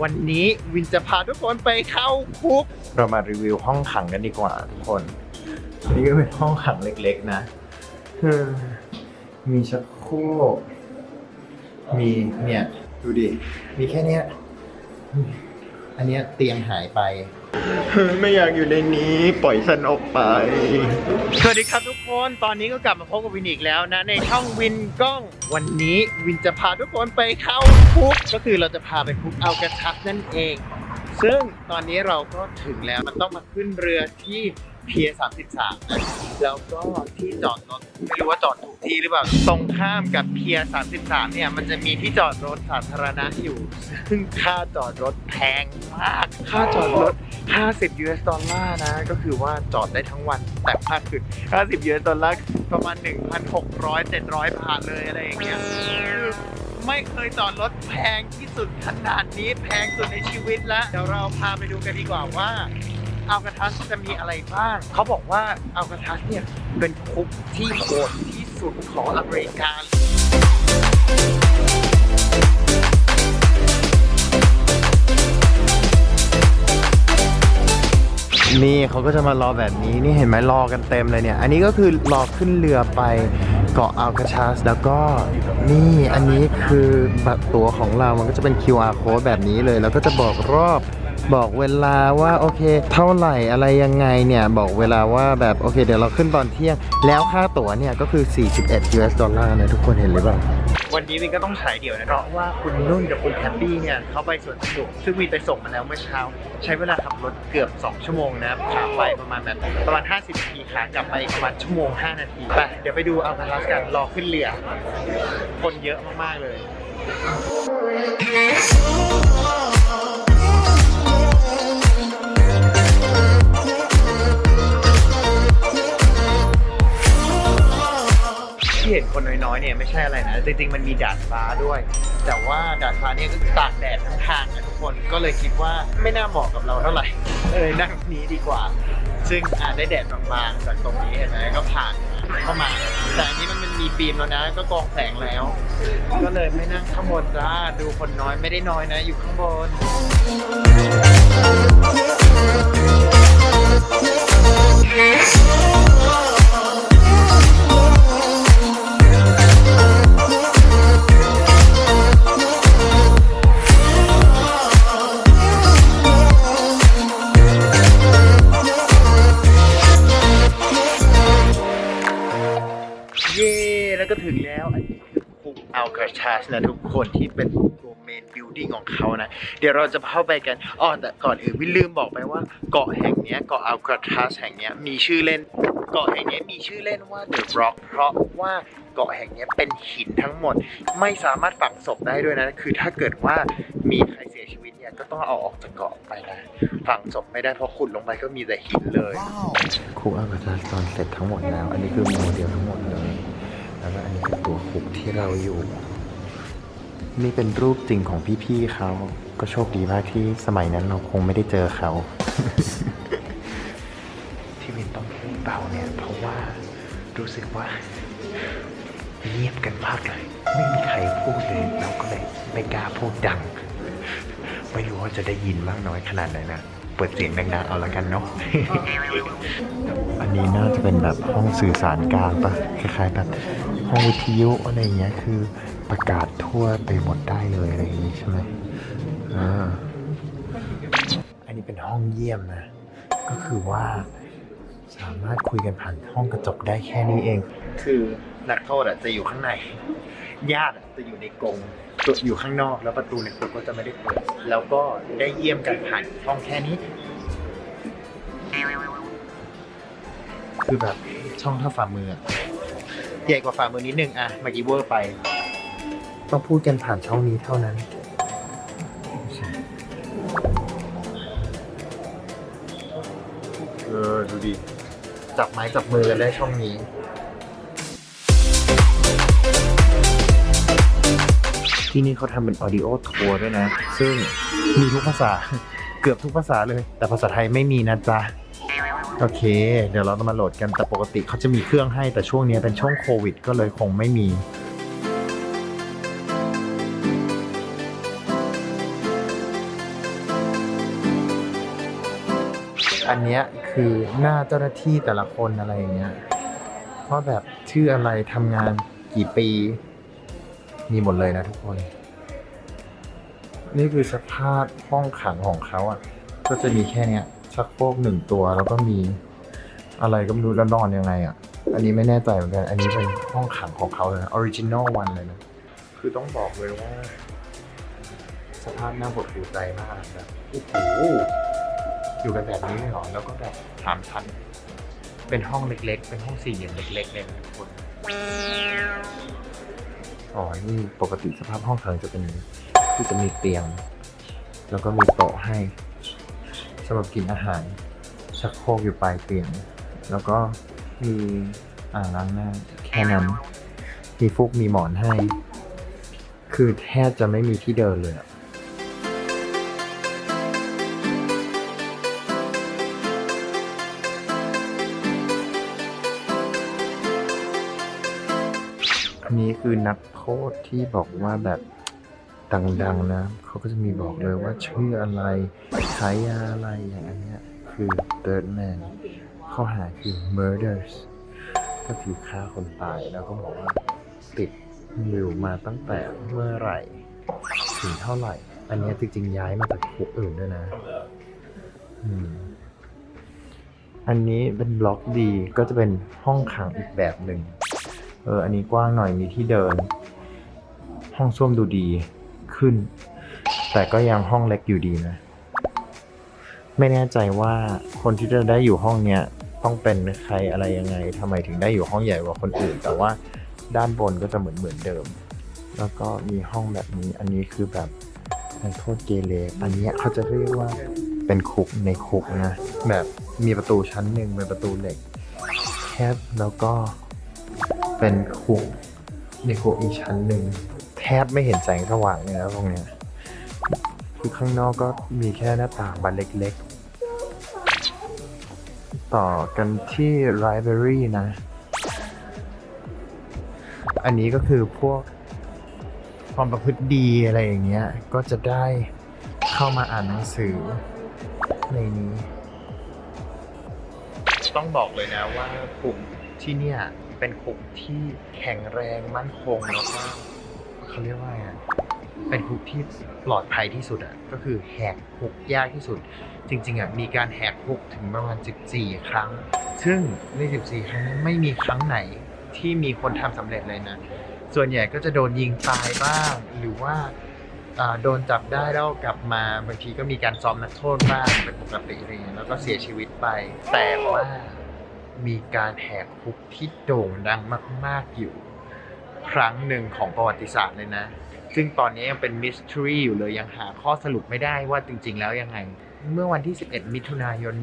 วันนี้วินจะพาทุกคนไปเข้าคุก เรามารีวิวห้องขังกันดีกว่าทุกคน นี่ก็เป็นห้องขังเล็กๆนะ มีชักโครก มีเนี่ย ดูดิ มีแค่เนี้ย อันเนี้ยเตียงหายไป ไม่อยากอยู่ในนี้ปล่อยฉันออกไป สวัสดีครับทุกคนตอนนี้ก็กลับมาพบกับวินอีกแล้วนะ ในช่องวินกล้องวันนี้วินจะพาทุกคนไปเข้าคุกก็คือเราจะพาไปคุกเอากระชับนั่นเอง ซึ่งตอนนี้เราก็ถึงแล้วมันต้องมาขึ้นเรือที่เพียสามสิบสามนะแล้วก็ที่จอดรถไม่รู้ว่าจอดถูกที่หรือเปล่าตรงข้ามกับเพียสามสิบสามเนี่ยมันจะมีที่จอดรถสาธารณะอยู่ ซึ่งค่าจอดรถแพงมาก ค่าจอดรถ 50 US ดอลลาร์นะ ก็คือว่าจอดได้ทั้งวัน แต่มากขึ้น50 US ดอลลาร์ประมาณ 1,600 700 บาทเลยอะไรอย่างเงี้ยไม่เคยจอดรถแพงที่สุดขนาดนี้แพงสุดในชีวิตแล้วเดี๋ยวเราพาไปดูกันดีกว่าว่าอัลกาทัสจะมีอะไรบ้าง เขาบอกว่าอัลกาทัสเนี่ย เป็นคุกที่โหดที่สุดของอเมริกา นี่เขาก็จะมารอแบบนี้นี่เห็นไหมรอกันเต็มเลยเนี่ย อันนี้ก็คือรอขึ้นเรือไปเกาะอัลคาชัสแล้วก็นี่อันนี้คือบัตรตั๋วของเรามันก็จะเป็น QR code แบบนี้เลย แล้วก็จะบอกรอบบอกเวลาว่าโอเค เท่าไหร่อะไรยังไงเนี่ยบอกเวลาว่าแบบโอเค เดี๋ยวเราขึ้นตอนเที่ยง แล้วค่าตั๋วเนี่ยก็คือ 41 US ดอลลาร์นะทุกคนเห็นหรือเปล่า วันนี้วินก็ต้องฉายเดี่ยวนะเพราะว่าคุณนุ่นกับคุณแฮปปี้เนี่ยเขาไปสวนสนุกซึ่งวินไปส่งมาแล้วเมื่อเช้า ใช้เวลาขับรถเกือบ 2 ชั่วโมงนะครับขาไปประมาณแบบประมาณ 50นาทีขากลับไปประมาณชั่วโมง 5 นาทีไปเดี๋ยวไปดูอัลคาทัสกันรอขึ้นเรือ คนเยอะมากๆเลย เห็นคนน้อยๆเนี่ยไม่ใช่อะไรนะ จริงๆมันมีดาดฟ้าด้วย แต่ว่าดาดฟ้าเนี่ยก็ตากแดดทั้งทางนะทุกคนก็เลยคิดว่าไม่น่าเหมาะกับเราเท่าไหร่เออนั่งนี้ดีกว่า ซึ่งอาจได้แดดบางๆจากตรงนี้เห็นไหมก็ผ่านเข้ามา แต่อันนี้มันมีฟิล์มแล้วนะ ก็กองแสงแล้ว ก็เลยไม่นั่งข้างบนจ้าดูคนน้อยไม่ได้น้อยนะ อยู่ข้างบนเแล้วก็ถึงแล้วอันนี้คือคุกอัลคาชาสนะทุกคนที่เป็นตัวเมนบิลดิ้งของเขานะ เดี๋ยวเราจะเข้าไปกันอ๋อแต่ก่อนอื่นวิลืมบอกไปว่าเกาะแห่งเนี้ยเกาะอัลคาชาสแห่งเนี้ยมีชื่อเล่นเกาะแห่งเนี้ยมีชื่อเล่นว่า The Rock เพราะว่าเกาะแห่งเนี้ยเป็นหินทั้งหมด ไม่สามารถฝังศพได้ด้วยนะ คือถ้าเกิดว่ามีใครเสียชีวิตเนี่ยก็ต้องเอาออกจากเกาะไปนะฝังศพไม่ได้เพราะขุดลงไปก็มีแต่หินเลยคุกอัลคาทัสตอนเสร็จทั้งหมดแล้ว อันนี้คือโมเดลทั้งหมดเลย แล้วก็อันนี้คือตัวคุกที่เราอยู่ นี่เป็นรูปจริงของพี่ๆเขาก็โชคดีมากที่สมัยนั้นเราคงไม่ได้เจอเขา ที่วินต้องพูดเบาเนี่ย เพราะว่ารู้สึกว่าเงียบกันมากเลย ไม่มีใครพูดเลยเราก็เลยไม่กล้าพูดดัง ไม่รู้ว่าจะได้ยินมากน้อยขนาดไหนนะเปิดเสียงดังๆเอาละกันเนาะ อันนี้น่าจะเป็นแบบห้องสื่อสารกลางปะคล้ายๆแบบ ห้องวิทยุอะไรอย่างเงี้ยคือประกาศทั่วไปหมดได้เลยอะไรอย่างงี้ใช่ไหมอ่าอันนี้เป็นห้องเยี่ยมนะ ก็คือว่าสามารถคุยกันผ่านห้องกระจกได้แค่นี้เอง คือนักโทษอะจะอยู่ข้างใน ญาติอะจะอยู่ในกรงตัวอยู่ข้างนอกแล้วประตูในคุกก็จะไม่ได้เปิด แล้วก็ได้เยี่ยมกันผ่านห้องแค่นี้ คือแบบช่องเท่าฝ่ามืออะ ใหญ่กว่าฝ่ามือนิดนึงอะเมื่อกี้เวอร์ไป ต้องพูดกันผ่านช่องนี้เท่านั้น เออ ดูดิ จับไม้จับมือกันได้ช่องนี้ ที่นี่เขาทำเป็นออดิโอทัวร์ด้วยนะ ซึ่งมีทุกภาษา เกือบทุกภาษาเลย แต่ภาษาไทยไม่มีนะจ๊ะ โอเค เดี๋ยวเราต้องมาโหลดกันแต่ปกติเขาจะมีเครื่องให้แต่ช่วงนี้เป็นช่วงโควิด ก็เลยคงไม่มีอันเนี้ยคือหน้าเจ้าหน้าที่แต่ละคนอะไรอย่างเงี้ยเพราะแบบชื่ออะไรทำงานกี่ปี มีหมดเลยนะทุกคน นี่คือสภาพห้องขังของเขาอะ ก็จะมีแค่เนี้ย ชักโครกหนึ่งตัวแล้วก็มีอะไรก็ไม่รู้แล้วนอนยังไงอะ อันนี้ไม่แน่ใจเหมือนกัน อันนี้เป็นห้องขังของเขาเลยนะออริจินอลวันเลยนะ คือต้องบอกเลยว่า สภาพน่าหดหูใจมากนะโอ้โหอยู่กันแบบนี้เลยเหรอ แล้วก็แบบสามชั้น เป็นห้องเล็กๆ เป็นห้องสี่เหลี่ยมเล็กๆเลยนะทุกคน อ๋อ นี่ปกติสภาพห้องขังจะเป็นอย่างนี้คือจะมีเตียง แล้วก็มีโต๊ะให้ สำหรับกินอาหาร ชักโครกอยู่ปลายเตียง แล้วก็มีอ่างล้างหน้าแค่นั้นมีฟุกมีหมอนให้ คือแทบจะไม่มีที่เดินเลยอะอันนี้คือนักโทษที่บอกว่าแบบ ดังๆนะเขาก็จะมีบอกเลยว่าชื่ออะไรขายยาอะไรอย่างอันเนี้ยคือ Third Man ข้อหาคือ murders ก็คือฆ่าคนตายแล้วก็บอกว่าติดอยู่มาตั้งแต่เมื่อไหร่ ถึงเท่าไหร่ อันนี้จริงๆย้ายมาจากคุกอื่นด้วยนะอันนี้เป็นบล็อกดีก็จะเป็นห้องขังอีกแบบหนึ่งเออ อันนี้กว้างหน่อยมีที่เดิน ห้องส้วมดูดี ขึ้น แต่ก็ยังห้องเล็กอยู่ดีนะ ไม่แน่ใจว่าคนที่จะได้อยู่ห้องเนี้ยต้องเป็นใครอะไรยังไงทำไมถึงได้อยู่ห้องใหญ่กว่าคนอื่น แต่ว่าด้านบนก็จะเหมือนเหมือนเดิม แล้วก็มีห้องแบบนี้ อันนี้คือแบบนักโทษเกเรอันนี้เขาจะเรียกว่าเป็นคุกในคุกนะ แบบมีประตูชั้นหนึ่งเป็นประตูเหล็กแคบแล้วก็เป็นคุกในคุกอีกชั้นหนึ่ง บไม่เห็นแสงสว่างเลยนะตรงเนี้ยคือข้างนอกก็มีแค่หน้าต่างบานเล็กๆ ต่อกันที่ library นะ อันนี้ก็คือพวกความประพฤติดีอะไรอย่างเงี้ย ก็จะได้เข้ามาอ่านหนังสือในนี้ ต้องบอกเลยนะว่ากลุ่มที่เนี่ยเป็นกลุ่มที่แข็งแรงมั่นคงแล้วก็ เขาเรียกว่าไงเป็นคุกที่ปลอดภัยที่สุดอะก็คือแหกคุกยากที่สุด จริงๆอะมีการแหกคุกถึงประมาณ 14 ครั้ง ซึ่งใน 14 ครั้งนั้นไม่มีครั้งไหนที่มีคนทำสำเร็จเลยนะ ส่วนใหญ่ก็จะโดนยิงตายบ้าง หรือว่าโดนจับได้แล้วกลับมาบางทีก็มีการซ้อมนักโทษบ้างเป็นปกติอะไรเงี้ยแล้วก็เสียชีวิตไป แต่ว่ามีการแหกคุกที่โด่งดังมาก ๆอยู่ ครั้งหนึ่งของประวัติศาสตร์เลยนะ ซึ่งตอนนี้ยังเป็นมิส t รีอยู่เลยยังหาข้อสรุปไม่ได้ว่าจริง ๆ แล้วยังไง เมื่อวันที่ 11 มิถุนายน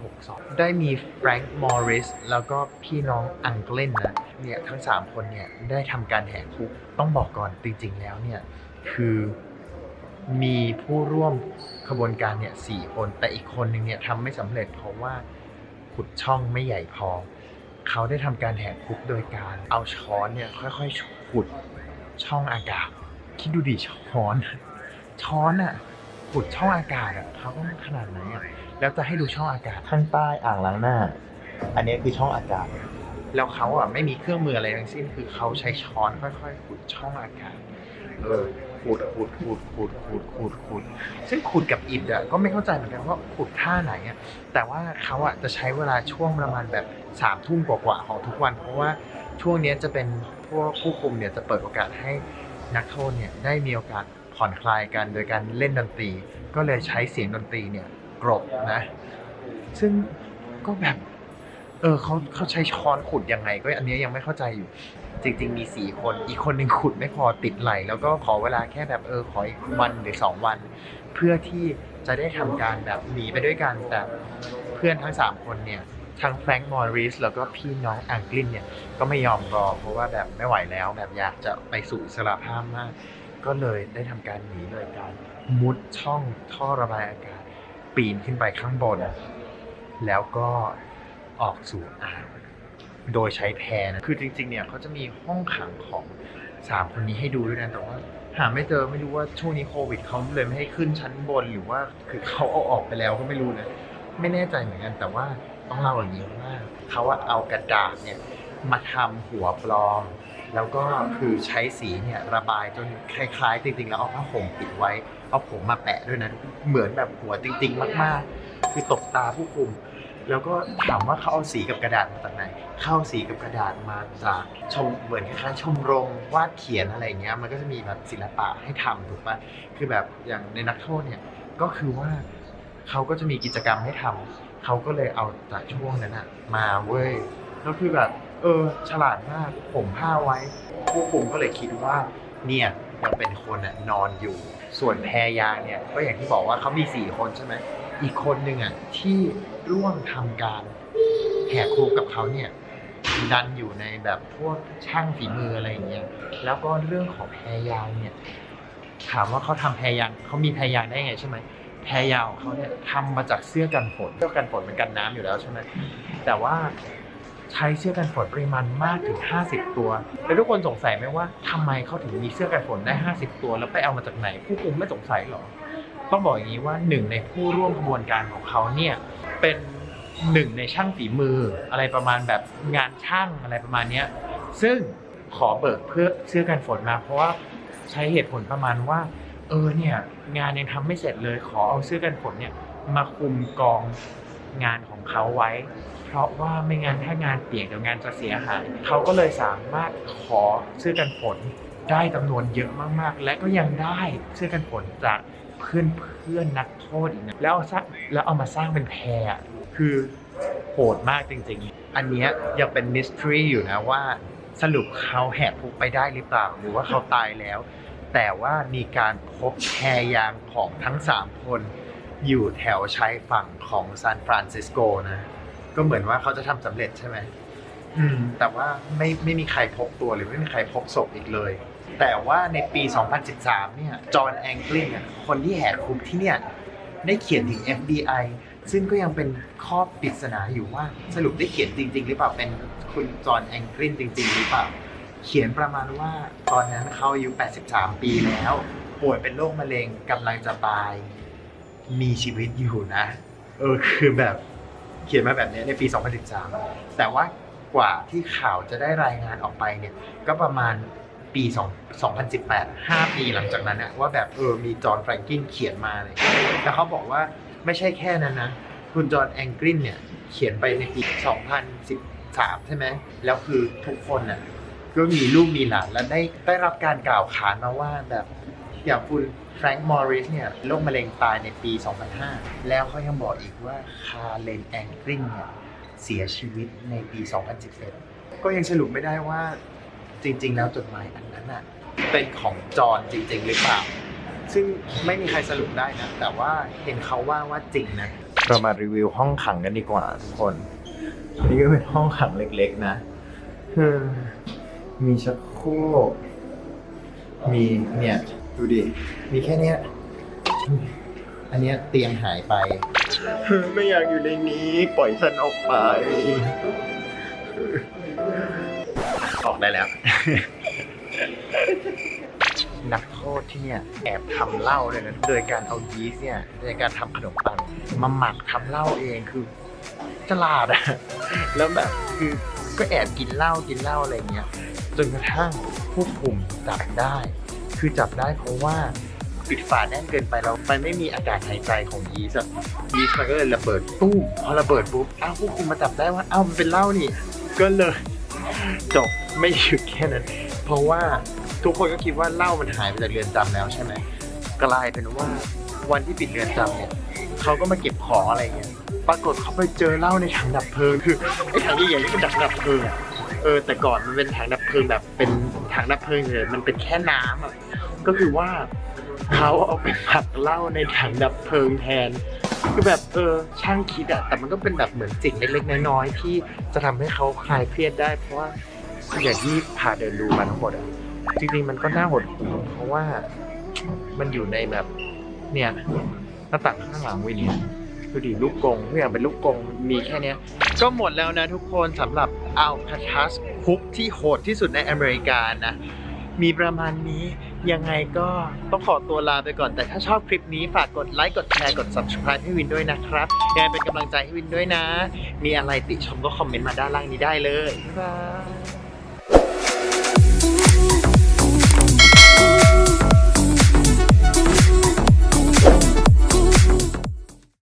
1962 ได้มีแฟรงค์มอริสแล้วก็พี่น้องอังเกลนนะเนี่ยทั้ง 3 คนเนี่ยได้ทำการแหกคุกต้องบอกก่อนจริง ๆ แล้วเนี่ยคือมีผู้ร่วมขบวนการเนี่ยสี่คนแต่อีกคนหนึ่งเนี่ยทำไม่สำเร็จเพราะว่าขุดช่องไม่ใหญ่พอ เขาได้ทำการแหกคุกโดยการเอาช้อนเนี่ยค่อยๆขุดช่องอากาศ คิดดูดิช้อน ช้อนอะขุดช่องอากาศอะเขาต้องขนาดไหนอะแล้วจะให้ดูช่องอากาศข้างใต้อ่างล้างหน้า อันนี้คือช่องอากาศ แล้วเขาอะไม่มีเครื่องมืออะไรทั้งสิ้น คือเขาใช้ช้อนค่อยๆขุดช่องอากาศเออ ขุดขุดขุดขุดขุดขุดขุดซึ่งขุดกับอิฐอะก็ไม่เข้าใจเหมือนกันว่าขุดท่าไหนอะแต่ว่าเขาอะจะใช้เวลาช่วงประมาณแบบสามทุ่มกว่าๆของทุกวัน เพราะว่าช่วงนี้จะเป็นพวกผู้คุมเนี่ยจะเปิดโอกาสให้นักโทษเนี่ยได้มีโอกาสผ่อนคลายกันโดยการเล่นดนตรี ก็เลยใช้เสียงดนตรีเนี่ยกรบนะ ซึ่งก็แบบ เออเขาเขาใช้ช้อนขุดยังไง ก็อันนี้ยังไม่เข้าใจอยู่ จริง ๆ มีสี่คนอีกคนหนึ่งขุดไม่พอติดไหล แล้วก็ขอเวลาแค่แบบเออขออีกวันหรือสองวัน เพื่อที่จะได้ทำการแบบหนีไปด้วยกันแต่เพื่อนทั้งสามคนเนี่ยทั้งแฟรงค์มอริสแล้วก็พี่น้องอังกฤษเนี่ยก็ไม่ยอมรอ เพราะว่าแบบไม่ไหวแล้วแบบอยากจะไปสู่อิสระภาพมาก ก็เลยได้ทำการหนีโดยการมุดช่องท่อระบายอากาศ ปีนขึ้นไปข้างบน แล้วก็ ออกสู่อ่างโดยใช้แพนะคือจริงๆเนี่ยเขาจะมีห้องขังของสามคนนี้ให้ดูด้วยนะแต่ว่าหาไม่เจอไม่รู้ว่าช่วงนี้โควิดเขาเลยไม่ให้ขึ้นชั้นบนหรือว่าคือเขาเอาออกไปแล้วก็ไม่รู้นะไม่แน่ใจเหมือนกันแต่ว่าต้องเล่าอย่างนี้ว่าเขาว่าเอากระดาษเนี่ยมาทำหัวปลอม แล้วก็คือใช้สีเนี่ยระบายจนคล้ายๆ จริง ๆ แล้วเอาผ้าห่มปิดไว้เอาผมมาแปะด้วยนะเหมือนแบบหัวจริง ๆ มาก ๆ คือตกตาผู้คุม แล้วก็ถามว่าเขาเอาสีกับกระดาษมาจากไหนเข้าสีกับกระดาษมาจากชมเหมือนคล้ายๆชมรมวาดเขียนอะไรเงี้ยมันก็จะมีแบบศิลปะให้ทำถูกปะคือแบบอย่างในนักโทษเนี่ยก็คือว่าเขาก็จะมีกิจกรรมให้ทำเขาก็เลยเอาจากช่วงนั้นอะมาเว้ยแล้วคือแบบ เออ ฉลาดมากผมผ้าไว้ผู้คุมก็เลยคิดว่า เนี่ยยังเป็นคนอะนอนอยู่ ส่วนแพรยาเนี่ยก็อย่างที่บอกว่าเขามีสี่คนใช่ไหม อีกคนหนึ่งอะที่ร่วมทำการแหกคุกกับเขาเนี่ยดันอยู่ในแบบพวกช่างฝีมืออะไรอย่างเงี้ยแล้วก็เรื่องของแพรยางเนี่ยถามว่าเขาทำแพรยางเขามีแพรยางได้ไงใช่ไหมแพรยางของเขาเนี่ยทำมาจากเสื้อกันฝนเสื้อกันฝนมันกันน้ำอยู่แล้วใช่ไหมแต่ว่าใช้เสื้อกันฝนปริมาณมากถึง 50 ตัว แล้วทุกคนสงสัยไหมว่าทำไมเขาถึงมีเสื้อกันฝนได้ 50 ตัว แล้วไปเอามาจากไหน ผู้คุมไม่สงสัยหรอ ต้องบอกอย่างนี้ว่าหนึ่งในผู้ร่วมขบวนการของเขาเนี่ยเป็นหนึ่งในช่างฝีมืออะไรประมาณแบบงานช่างอะไรประมาณเนี้ยซึ่งขอเบิกเพื่อเสื้อกันฝนมา เพราะว่าใช้เหตุผลประมาณว่า เออเนี่ยงานยังทำไม่เสร็จเลย ขอเอาเสื้อกันฝนเนี่ยมาคุมกองงานของเขาไว้ เพราะว่าไม่งั้นถ้างานเปียกเดี๋ยวงานจะเสียหายเขาก็เลยสามารถขอเสื้อกันฝนได้จำนวนเยอะมากๆ และก็ยังได้เสื้อกันฝนจาก เพื่อนเพื่อนนักโทษอีกนะแล้วเอาสร้างแล้วเอามาสร้างเป็นแพรคือโหดมากจริงๆ อันเนี้ยยังเป็นมิสทรีอยู่นะว่าสรุปเขาแหกคุกไปได้หรือเปล่า หรือว่าเขาตายแล้ว แต่ว่ามีการพบแพรยางของทั้ง 3 คน อยู่แถวชายฝั่งของซานฟรานซิสโกนะ ก็เหมือนว่าเขาจะทำสำเร็จใช่ไหมอืม แต่ว่าไม่ไม่มีใครพบตัวหรือไม่มีใครพบศพอีกเลย แต่ว่าในปี 2013 เนี่ย จอห์นแองกลิงอะคนที่แหกคุกที่เนี่ย ได้เขียนถึง FBI ซึ่งก็ยังเป็นข้อปริศนาอยู่ว่า สรุปได้เขียนจริง ๆ หรือเปล่า เป็นคุณจอห์นแองกลินจริง ๆ หรือเปล่า เขียนประมาณว่าตอนนั้นเขาอายุ 83 ปีแล้ว ป่วยเป็นโรคมะเร็งกำลังจะตาย มีชีวิตอยู่นะ เออ คือแบบเขียนมาแบบนี้ในปี 2013 แต่ว่ากว่าที่ข่าวจะได้รายงานออกไปเนี่ย ก็ประมาณ ปี 2 2018 5 ปีหลังจากนั้นนะว่าแบบเออมีจอห์นแฟรงกินเขียนมาเลยแล้วเขาบอกว่าไม่ใช่แค่นั้นนะ คุณจอห์นแองกลินเนี่ย เขียนไปในปี 2013 ใช่ไหม แล้วคือทุกคนน่ะก็มีลูกมีหลานและได้ได้รับการกล่าวขานมาว่าแบบอย่างคุณแฟรงค์มอริสเนี่ยโรคมะเร็งตายในปี 2005 แล้วเขายังบอกอีกว่าคาร์เลนแองกริงเนี่ยเสียชีวิตในปี 2011 ก็ยังสรุปไม่ได้ว่า จริง ๆ แล้วจดหมายอันนั้นน่ะเป็นของจอห์นจริง ๆ หรือเปล่า ซึ่งไม่มีใครสรุปได้นะ แต่ว่าเห็นเขาว่าว่าจริงนะ เรามารีวิวห้องขังกันดีกว่าทุกคน นี่ก็เป็นห้องขังเล็กๆนะคือมีชักโครก มีเนี่ย ดูดิ มีแค่เนี้ย อันเนี้ยเตียงหายไป ไม่อยากอยู่ในนี้ ปล่อยฉันออกไปออก ได้แล้ว นักโทษที่เนี่ยแอบทำเหล้าเลยนะโดยการเอายีสต์เนี่ยในการทำขนมปังมาหมักทำเหล้าเองคือฉลาดอะแล้วแบบคือก็แอบกินเหล้ากินเหล้าอะไรเงี้ยจนกระทั่งผู้คุมจับได้ คือจับได้เพราะว่าปิดฝาแน่นเกินไปแล้วมันไม่มีอากาศหายใจของยีสต์อะยีสต์มันก็เลยระเบิดตู้มพอระเบิดปุ๊บอ้าวผู้คุมมาจับได้ว่าอ้าวมันเป็นเหล้านี่ ก็เลยจบ ไม่หยุดแค่นั้น เพราะว่าทุกคนก็คิดว่าเหล้ามันหายไปจากเรือนจำแล้วใช่ไหมกลายเป็นว่าวันที่ปิดเรือนจำเนี่ยเขาก็มาเก็บของอะไรเงี้ยปรากฏเขาไปเจอเหล้าในถังดับเพลิงคือไอ้ถังใหญ่ๆนี่เป็นถังดับเพลิงอะเออแต่ก่อนมันเป็นถังดับเพลิงแบบเป็นถังดับเพลิงเลยมันเป็นแค่น้ำอะก็คือว่าเขาเอาไปผักเหล้าในถังดับเพลิงแทน คือแบบเออช่างคิดอะแต่มันก็เป็นแบบเหมือนสิ่งเล็กๆน้อยๆที่จะทำให้เขาคลายเครียดได้เพราะว่า อย่างที่พาเดินดูมาทั้งหมดอะจริงๆมันก็น่าหดหู่เพราะว่ามันอยู่ในแบบเนี่ยหน้าต่างข้างหลังวิเนี่ยดูดิลูกกงทุกอย่างเป็นลูกกงมีแค่เนี้ย ก็หมดแล้วนะทุกคนสำหรับอัลคาทัสคุกที่โหดที่สุดในอเมริกานะ มีประมาณนี้ยังไงก็ต้องขอตัวลาไปก่อน แต่ถ้าชอบคลิปนี้ฝากกดไลค์กดแชร์กด subscribe ให้วินด้วยนะครับยังไงเป็นกำลังใจให้วินด้วยนะ มีอะไรติชมก็คอมเมนต์มาด้านล่างนี้ได้เลยบ๊ายบาย